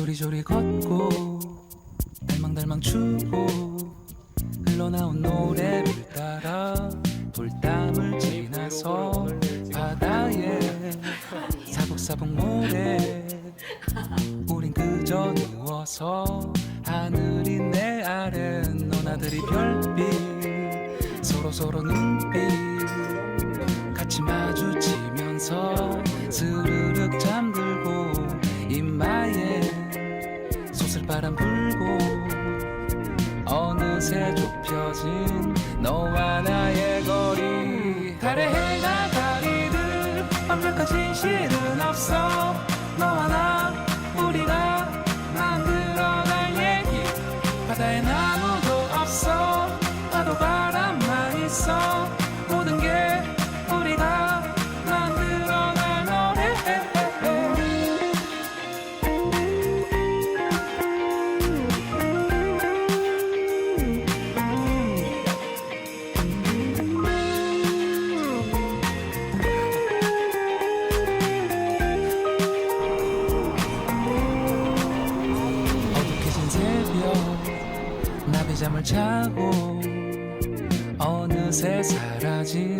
조리조리 걷고 달망달망 추고 흘러나온 노래를 따라 돌담을 지나서 바다에 사복사복 모래 우린 그저 누워서 하늘이 내 아래 너나들이 별빛 서로서로 눈빛 어느새 좁혀진 너와 나의 거리. 달의 해가 가리듯 완벽한 진실은 없어. 너와 나 우리가 만들어갈 얘기. 바다엔 아무도 없어. 파도 바람만 있어 잠을 자고 어느새 사라진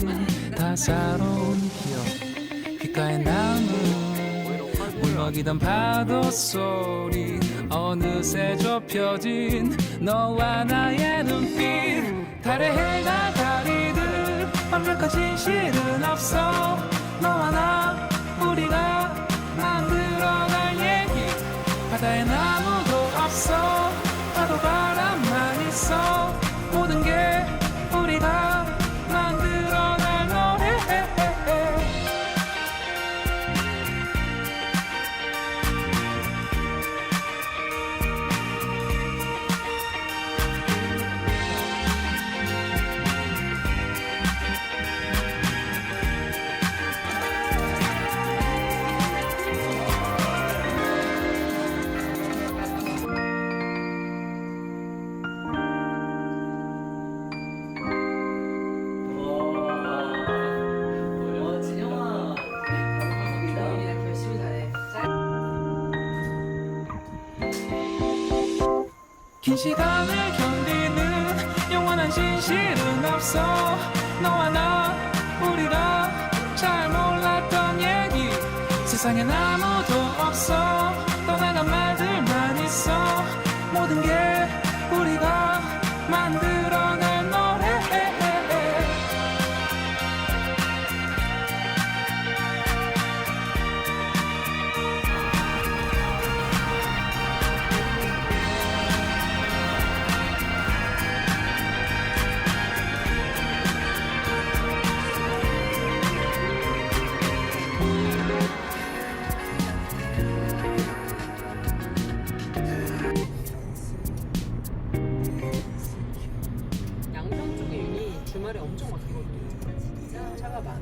다사로운 기억. 귓가에 남은 물먹이던 파도 소리 어느새 좁혀진 너와 나의 눈빛. 달의 해가 가리듯 완벽한 진실은 없어 시간을 견디는 영원한 진실은 없어. 너와 나 우리가 잘 몰랐던 얘기. 세상엔 아무도 없어. 떠나간 말 주말에 엄청 막히거든요. 진짜 차가 많아.